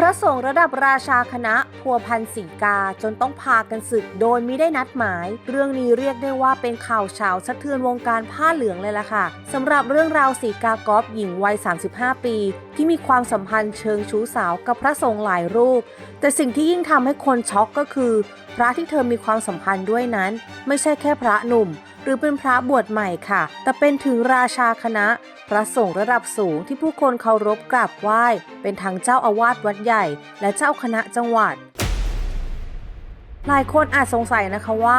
พระสงฆ์ระดับราชาคณะพัวพันสีกาจนต้องพากันศึกโดยมิได้นัดหมาย เรื่องนี้เรียกได้ว่าเป็นข่าวเฉาสะเทือนวงการผ้าเหลืองเลยล่ะค่ะสำหรับเรื่องราวสีกากอฟหญิงวัย 35 ปี ที่มีความสัมพันธ์เชิงชู้สาวกับพระสงฆ์หลายรูป แต่สิ่งที่ยิ่งทำให้คนช็อกก็คือ พระที่เธอมีความสัมพันธ์ด้วยนั้น ไม่ใช่แค่พระหนุ่ม หรือเป็นพระบวชใหม่ค่ะ แต่เป็นถึงราชาคณะ พระสงฆ์ระดับสูงที่ผู้คนเคารพกราบไหว้ เป็นทั้งเจ้าอาวาสวัดใหญ่ และเจ้าคณะจังหวัดหลายคนอาจสงสัยนะคะว่า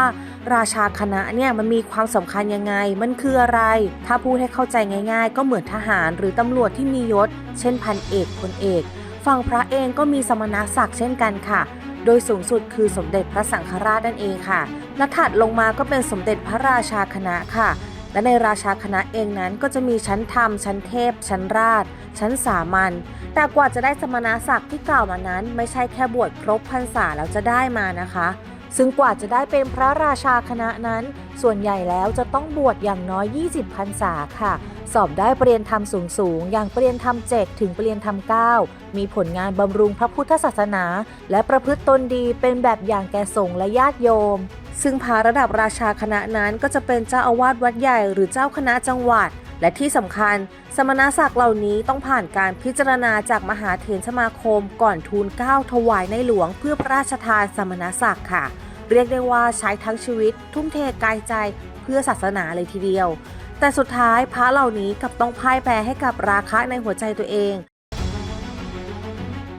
ราชาคณะเนี่ยมันมีความสำคัญยังไง มันคืออะไร ถ้าพูดให้เข้าใจง่าย ๆ ก็เหมือนทหารหรือตำรวจที่มียศ เช่นพันเอกพลเอก ฝั่งพระเองก็มีสมณศักดิ์เช่นกันค่ะ โดยสูงสุดคือสมเด็จพระสังฆราชนั่นเองค่ะ และถัดลงมาก็เป็นสมเด็จพระราชาคณะค่ะ และในราชาคณะเองนั้นก็จะมีชั้นธรรม ชั้นเทพ ชั้นราช ชั้นสามัญ แต่กว่าจะได้สมณศักดิ์ที่กล่าวมานั้น ไม่ใช่แค่บวชครบพรรษาแล้วจะได้มานะคะ ซึ่งกว่าจะได้เป็นพระราชาคณะนั้น ส่วนใหญ่แล้วจะต้องบวชอย่างน้อย 20 พรรษาค่ะ สอบได้ปรริญญาธรรมสูงสูงอย่างปรริญญาธรรม 7 ถึงปรริญญาธรรม 9 มีผลงานบำรุงพระพุทธศาสนา และประพฤติตนดีเป็นแบบอย่างแก่สงฆ์และญาติโยม ซึ่งพาระดับราชาคณะนั้นก็จะเป็นเจ้าอาวาสวัดใหญ่หรือเจ้าคณะจังหวัด และที่สำคัญ สมณศักดิ์เหล่านี้ต้องผ่านการพิจารณาจากมหาเถรสมาคมก่อนทูลเกล้าถวายในหลวงเพื่อพระราชทานสมณศักดิ์ค่ะ เรียกได้ว่าใช้ทั้งชีวิต ทุ่มเทกายใจเพื่อศาสนาเลยทีเดียว แต่สุดท้ายพระเหล่านี้กลับต้องพ่ายแพ้ให้กับราคะในหัวใจตัวเอง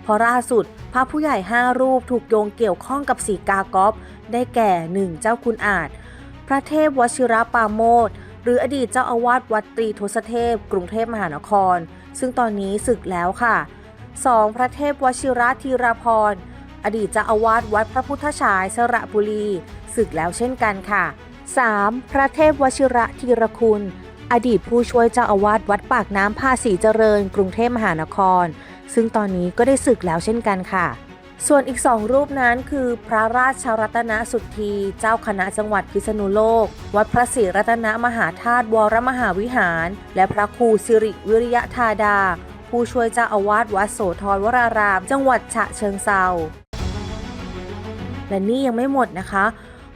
เพราะล่าสุดพระผู้ใหญ่ 5 รูปถูกโยงเกี่ยวข้องกับสีกากอฟได้แก่ 1. เจ้าคุณอาจ พระเทพวชิระปาโมท รืออดีตเจ้าอาวาสวัดตรีทศเทพ กรุงเทพมหานคร ซึ่งตอนนี้ศึกแล้วค่ะ 2. พระเทพวชิระธีรพร อดีตเจ้าอาวาสวัดพระพุทธฉายสระบุรี ศึกแล้วเช่นกันค่ะ 3. พระเทพวชิระธีรคุณ อดีตผู้ช่วยเจ้าอาวาสวัดปากน้ำภาษีเจริญ กรุงเทพมหานคร ซึ่งตอนนี้ก็ได้ศึกแล้วเช่นกันค่ะ ส่วนอีกสองรูปนั้นคือพระราชรัตนสุทธีเจ้าคณะจังหวัดพิษณุโลก วัดพระศรีรัตนมหาธาตุวรมหาวิหาร และพระครูสิริวิริยธาดา ผู้ช่วยเจ้าอาวาสวัดโสธรวราราม จังหวัดฉะเชิงเซาและนี่ยังไม่หมดนะคะ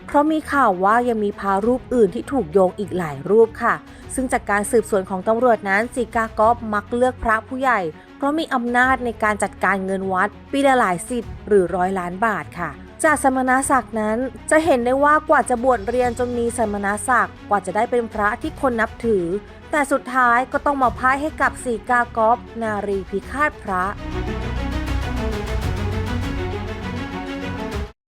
เพราะมีข่าวว่ายังมีพารูปอื่นที่ถูกโยงอีกหลายรูปค่ะ ซึ่งจากการสืบสวนของตำรวจนั้นสีกากอบมักเลือกพระผู้ใหญ่ ราะมีอำนาจในการจัดการเงินวัด ปีละหลายสิบหรือร้อยล้านบาทค่ะ จากสมณศักดิ์นั้นจะเห็นได้ว่ากว่าจะบวชเรียนจนมีสมณศักดิ์กว่าจะได้เป็นพระที่คนนับถือ แต่สุดท้ายก็ต้องมาพ่ายให้กับสีกากอบนารีพิฆาตพระ